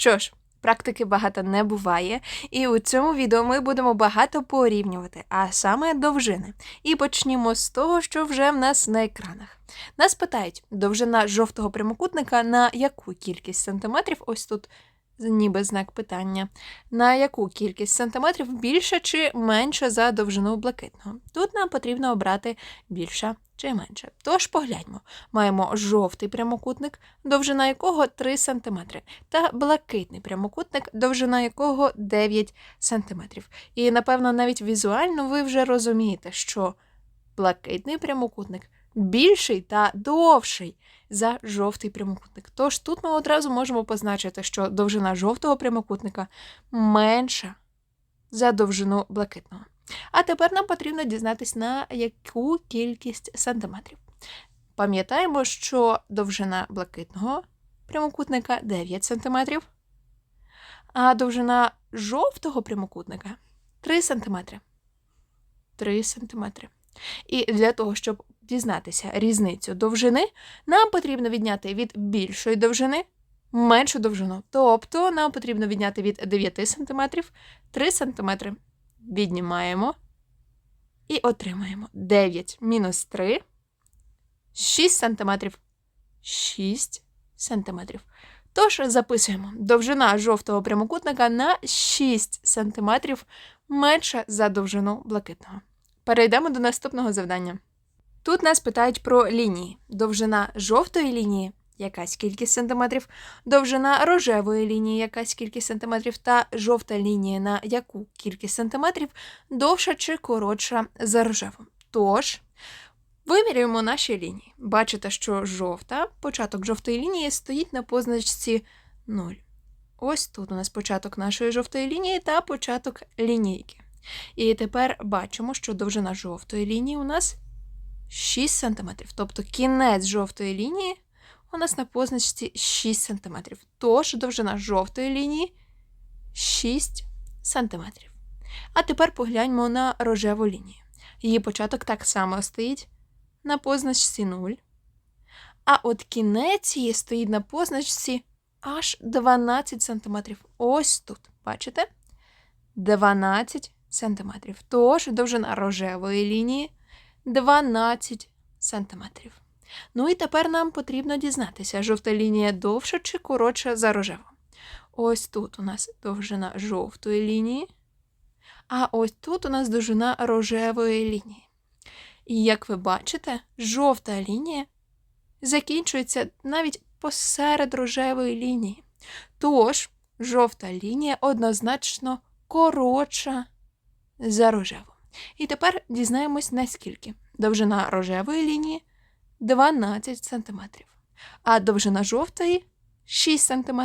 Що ж, практики багато не буває, і у цьому відео ми будемо багато порівнювати, а саме довжини. І почнімо з того, що вже в нас на екранах. Нас питають, довжина жовтого прямокутника на яку кількість сантиметрів, ось тут ніби знак питання, на яку кількість сантиметрів більша чи менша за довжину блакитного. Тут нам потрібно обрати більша чи менше. Тож погляньмо. Маємо жовтий прямокутник, довжина якого 3 см, та блакитний прямокутник, довжина якого 9 см. І, напевно, навіть візуально ви вже розумієте, що блакитний прямокутник більший та довший за жовтий прямокутник. Тож тут ми одразу можемо позначити, що довжина жовтого прямокутника менша за довжину блакитного. А тепер нам потрібно дізнатися, на яку кількість сантиметрів. Пам'ятаємо, що довжина блакитного прямокутника 9 см, а довжина жовтого прямокутника 3 см. 3 см. І для того, щоб дізнатися різницю довжини, нам потрібно відняти від більшої довжини меншу довжину. Тобто нам потрібно відняти від 9 см 3 см. Віднімаємо і отримаємо 9 мінус 3, 6 см. 6 см. Тож записуємо довжина жовтого прямокутника на 6 см менша за довжину блакитного. Перейдемо до наступного завдання. Тут нас питають про лінії. Довжина жовтої лінії якась кількість сантиметрів, довжина рожевої лінії якась кількість сантиметрів, та жовта лінія на яку кількість сантиметрів довша чи коротша за рожеву. Тож, вимірюємо наші лінії. Бачите, що жовта, початок жовтої лінії стоїть на позначці 0. Ось тут у нас початок нашої жовтої лінії та початок лінійки. І тепер бачимо, що довжина жовтої лінії у нас 6 см. Тобто кінець жовтої лінії у нас на позначці 6 см. Тож довжина жовтої лінії 6 см. А тепер погляньмо на рожеву лінію. Її початок так само стоїть на позначці 0. А от кінець її стоїть на позначці аж 12 см. Ось тут. Бачите? 12 см. Тож довжина рожевої лінії 12 см. Ну і тепер нам потрібно дізнатися, жовта лінія довша чи коротша за рожеву. Ось тут у нас довжина жовтої лінії, а ось тут у нас довжина рожевої лінії. І як ви бачите, жовта лінія закінчується навіть посеред рожевої лінії. Тож, жовта лінія однозначно коротша за рожеву. І тепер дізнаємось, наскільки. Довжина рожевої лінії 12 см, а довжина жовтої 6 см.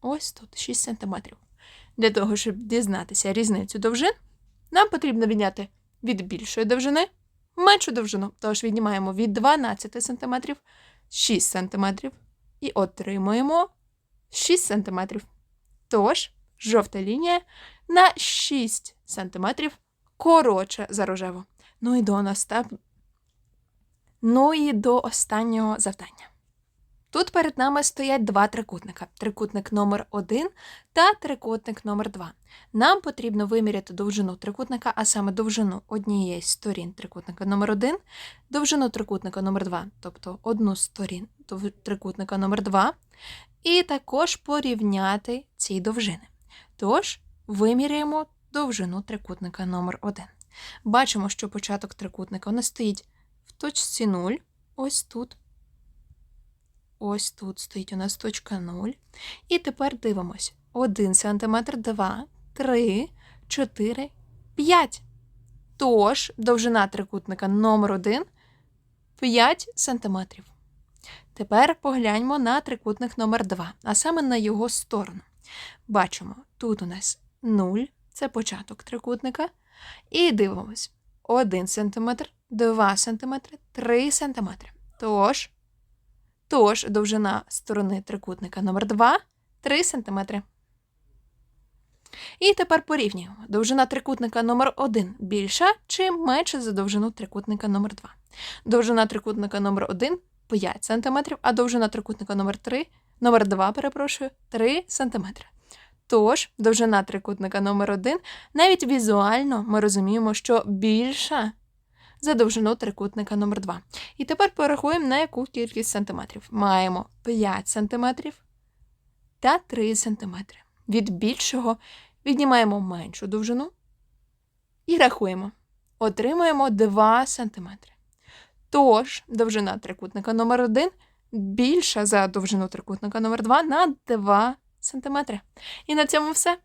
Ось тут 6 см. Для того, щоб дізнатися різницю довжин, нам потрібно відняти від більшої довжини меншу довжину. Тож віднімаємо від 12 см 6 см і отримуємо 6 см. Тож, жовта лінія на 6 см коротша за рожеву. Ну і до наступ... Ну і до останнього завдання. Тут перед нами стоять два трикутника: трикутник номер 1 та трикутник номер 2 Нам потрібно виміряти довжину трикутника, а саме довжину однієї з сторін трикутника номер 1 довжину трикутника номер 2 тобто одну з сторін трикутника номер 2 і також порівняти ці довжини. Тож, виміряємо довжину трикутника номер 1 Бачимо, що початок трикутника у нас стоїть в точці 0, ось тут. Ось тут стоїть у нас точка 0. І тепер дивимось: 1 см, 2, 3, 4, 5. Тож, довжина трикутника номер 1 5 см. Тепер погляньмо на трикутник номер 2 а саме на його сторону. Бачимо, тут у нас 0, це початок трикутника. І дивимось: 1 см, 2 см, 3 см. Тож, тож довжина сторони трикутника номер 2 3 см. І тепер порівнюємо. Довжина трикутника номер 1 більша чи менша за довжину трикутника номер 2 Довжина трикутника номер 1 5 см, а довжина трикутника номер 3 Номер 2, перепрошую, 3 см. Тож, довжина трикутника номер 1 навіть візуально ми розуміємо, що більша за довжину трикутника номер 2. І тепер порахуємо, на яку кількість сантиметрів. Маємо 5 сантиметрів та 3 сантиметри. Від більшого віднімаємо меншу довжину і рахуємо. Отримуємо 2 сантиметри. Тож, довжина трикутника номер 1 більша за довжину трикутника номер 2 на 2 сантиметри. І на цьому все.